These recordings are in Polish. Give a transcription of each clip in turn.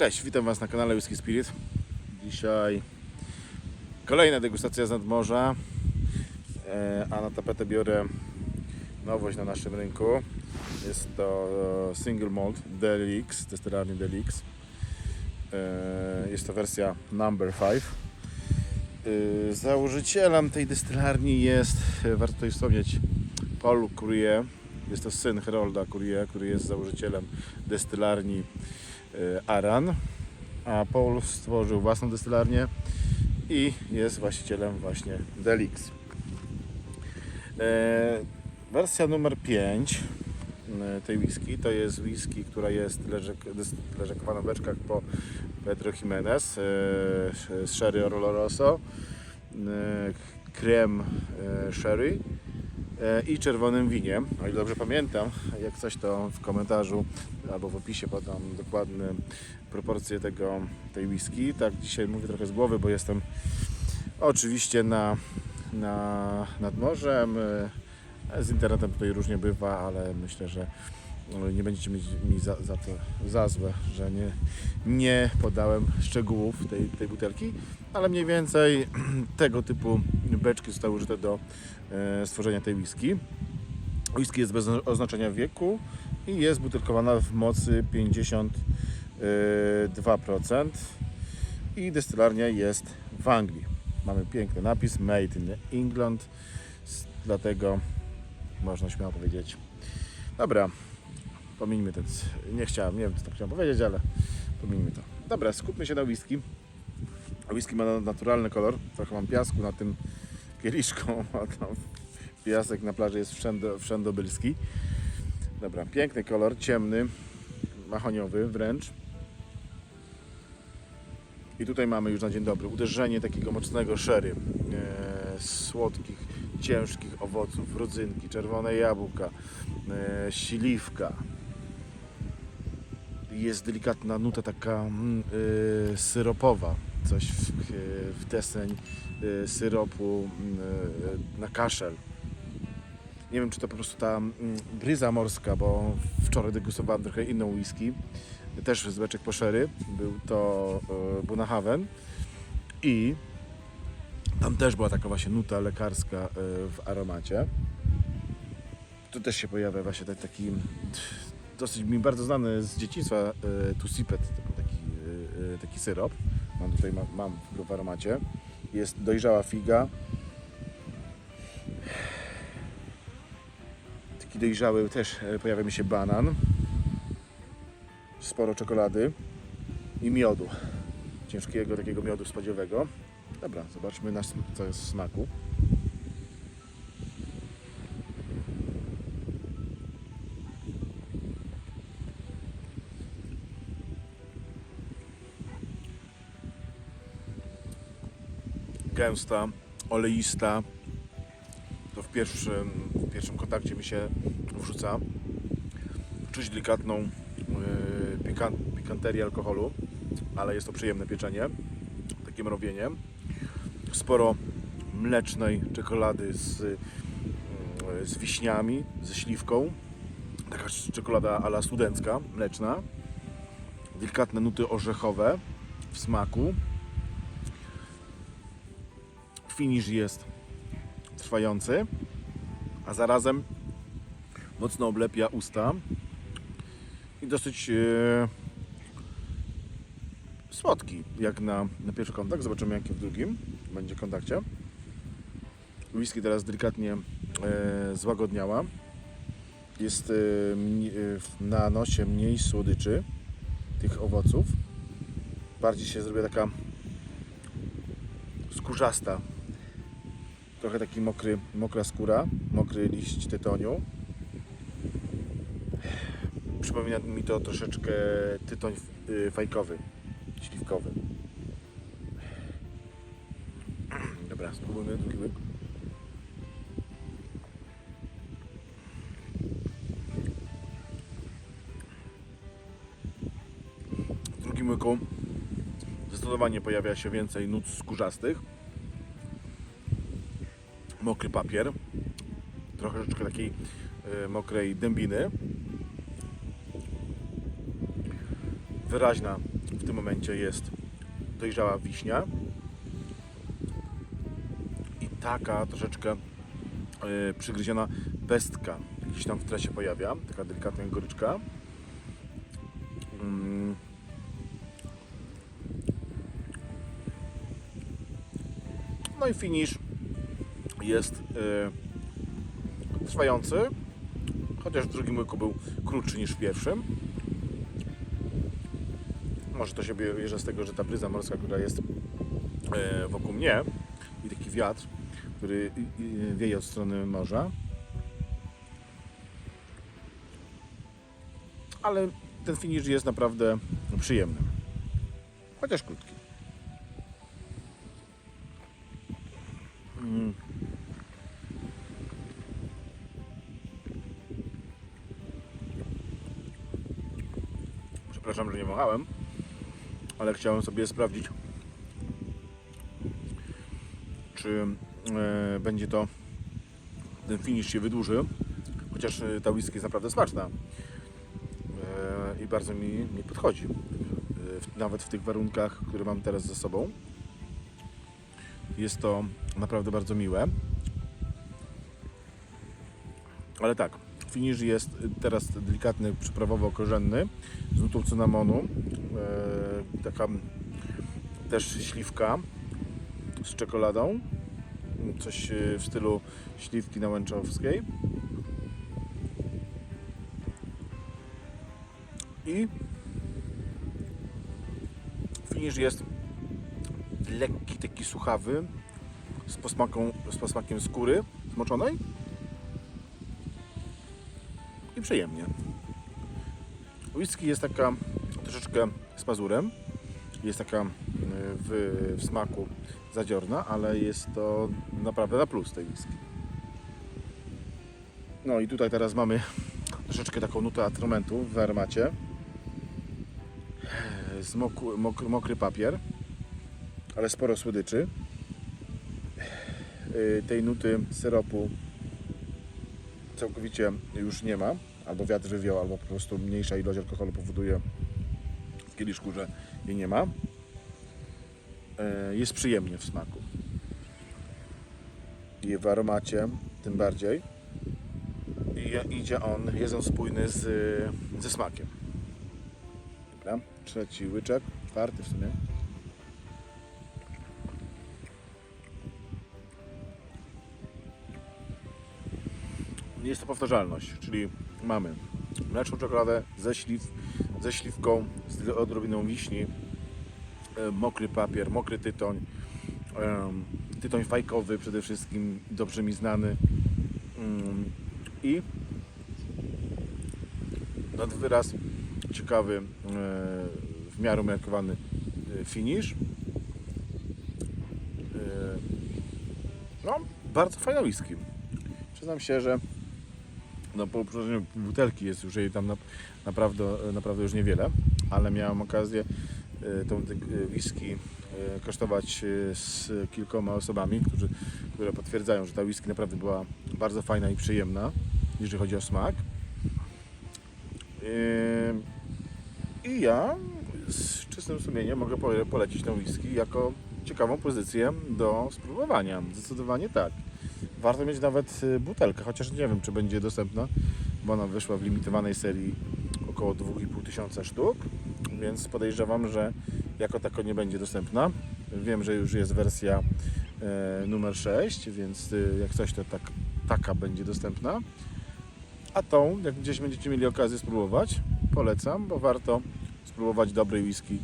Cześć, witam Was na kanale Whisky Spirit. Dzisiaj kolejna degustacja z nadmorza, e, a na tapetę biorę nowość na naszym rynku. Jest to e, Single Malt Delix, destylarni Delix. E, Jest to wersja number 5. E, Założycielem tej destylarni jest, warto tutaj wspomnieć, Paul Courier. Jest to syn Herolda Courier, który jest założycielem destylarni Aran, a Paul stworzył własną destylarnię i jest właścicielem właśnie Delix. E, wersja numer 5 e, tej whisky to jest whisky, która jest leżakowana w beczkach po Pedro Jimenez e, z sherry Oloroso, e, krem e, sherry e, i czerwonym winie. O ile dobrze pamiętam, jak coś to w komentarzu albo w opisie podam dokładne proporcje tego, tej whisky. Tak, dzisiaj mówię trochę z głowy, bo jestem oczywiście na, na, nad morzem. E, Z internetem tutaj różnie bywa, ale myślę, że e, nie będziecie mieć mi za, za to za złe, że nie, nie podałem szczegółów tej, tej butelki, ale mniej więcej tego typu beczki zostały użyte do e, stworzenia tej whisky. Whisky jest bez oznaczenia wieku i jest butelkowana w mocy 52% i destylarnia jest w Anglii. Mamy piękny napis Made in England, dlatego można śmiało powiedzieć. Dobra, pomińmy ten. Nie chciałem, nie wiem co to chciałem powiedzieć, ale pomińmy to. Dobra, skupmy się na whisky. Whisky ma na- naturalny kolor. Trochę mam piasku na tym kieliszku, a tam piasek na plaży jest wszędo, wszędobylski. Dobra, piękny kolor, ciemny, mahoniowy wręcz. I tutaj mamy już na dzień dobry uderzenie takiego mocnego sherry, e, słodkich, ciężkich owoców, rodzynki, czerwone jabłka, e, śliwka. Jest delikatna nuta taka mm, e, syropowa, coś w, w deseń e, syropu e, na kaszel. Nie wiem, czy to po prostu ta mm, bryza morska, bo wczoraj degustowałem trochę inną whisky, też z beczek po sherry. Był to e, Bunahaven i tam też była taka właśnie nuta lekarska e, w aromacie. Tu też się pojawia właśnie tak- taki dosyć mi bardzo znany z dzieciństwa e, Tusipet, taki, e, e, taki syrop. Mam tutaj mam, mam w aromacie. Jest dojrzała figa, taki dojrzały też e, pojawia mi się banan. Sporo czekolady i miodu. Ciężkiego takiego miodu spodziewego. Dobra, zobaczmy na, smaku. Gęsta, oleista, to w pierwszym, w pierwszym kontakcie mi się wrzuca. Czuć delikatną yy, pikan, pikanterię alkoholu, ale jest to przyjemne pieczenie, takie mrowienie. Sporo mlecznej czekolady z, yy, z wiśniami, ze śliwką. Taka czekolada ala studencka, mleczna. Delikatne nuty orzechowe w smaku. Finish jest trwający, a zarazem mocno oblepia usta i dosyć e, słodki, jak na, na pierwszy kontakt. Zobaczymy, jaki w drugim będzie kontakcie. Whisky teraz delikatnie e, złagodniała. Jest w- na nosie mniej słodyczy tych owoców. Bardziej się zrobi taka skórzasta trochę taki mokry, mokra skóra, mokry liść tytoniu. Przypomina mi to troszeczkę tytoń y, fajkowy, śliwkowy. Dobra, spróbujmy drugi łyk. W drugim łyku zdecydowanie pojawia się więcej nut skórzastych mokry papier, troszeczkę takiej e, mokrej dębiny, wyraźna w tym momencie jest dojrzała wiśnia. I taka troszeczkę yy, przygryziona pestka gdzieś tam w tle pojawia, taka delikatna goryczka. Mm. No i finish jest yy, trwający, chociaż w drugim łyku był krótszy niż w pierwszym. Może to się bierze z tego, że ta bryza morska, która jest e, wokół mnie i taki wiatr, który i wieje od strony morza. Ale ten finish jest naprawdę przyjemny. Chociaż krótki. Przepraszam, że nie machałem, ale chciałem sobie sprawdzić, czy e, będzie to ten finish się wydłuży. Chociaż e, ta whisky jest naprawdę smaczna e, i bardzo mi, mi podchodzi. E, w, nawet w tych warunkach, które mam teraz ze sobą. Jest to naprawdę bardzo miłe. Ale tak, finish jest teraz delikatny, przyprawowo-korzenny z nutą cynamonu. E, taka też śliwka z czekoladą. Coś e, w stylu śliwki nałęczowskiej. I finish jest lekki, taki suchawy, z, posmaką, z posmakiem skóry zmoczonej i przyjemnie. Whisky jest taka troszeczkę z pazurem, jest taka y, w, w smaku zadziorna, ale jest to naprawdę na plus tej whisky. No i tutaj teraz mamy troszeczkę taką nutę atramentu w aromacie. Z mok- mokry, mokry papier, ale sporo słodyczy. Y, Tej nuty syropu całkowicie już nie ma. Albo wiatr wywiał, albo po prostu mniejsza ilość alkoholu powoduje w kieliszku, że jej nie ma. Y, Jest przyjemnie w smaku. I w aromacie tym bardziej. I idzie on, jest on spójny z, ze smakiem. Dobra, trzeci łyczek, czwarty w sumie. Jest to powtarzalność, czyli mamy mleczną czekoladę ze, śliw, ze śliwką, z odrobiną wiśni, e, mokry papier, mokry tytoń, tytoń fajkowy przede wszystkim, dobrze mi znany Mm, i nad wyraz ciekawy, e, w miarę umiarkowany e, finish. E, No, bardzo fajna whisky. Przyznam się, że no, po uproszczeniu butelki jest już jej tam na, naprawdę, naprawdę już niewiele, ale miałem okazję e, tą e, whisky e, kosztować z kilkoma osobami, którzy, które potwierdzają, że ta whisky naprawdę była bardzo fajna i przyjemna, jeżeli chodzi o smak. I ja z czystym sumieniem mogę pole- polecić tę whisky jako ciekawą pozycję do spróbowania. Zdecydowanie tak. Warto mieć nawet y, butelkę, chociaż nie wiem, czy będzie dostępna, bo ona wyszła w limitowanej serii około 2,5 tysiąca sztuk, więc podejrzewam, że jako tako nie będzie dostępna. Wiem, że już jest wersja e, numer 6, więc y, jak coś, to tak, taka będzie dostępna. A tą, jak gdzieś będziecie mieli okazję spróbować, polecam, bo warto spróbować dobrej whisky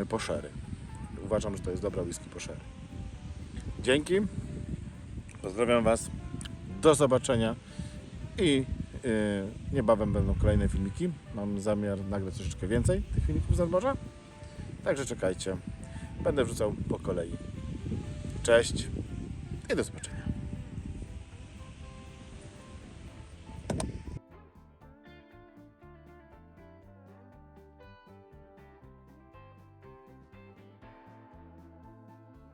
e, po sherry. Uważam, że to jest dobra whisky po sherry. Dzięki. Pozdrawiam Was. Do zobaczenia i e, niebawem będą kolejne filmiki. Mam zamiar nagrać troszeczkę więcej tych filmików z nadmorza. Także czekajcie. Będę wrzucał po kolei. Cześć i do zobaczenia.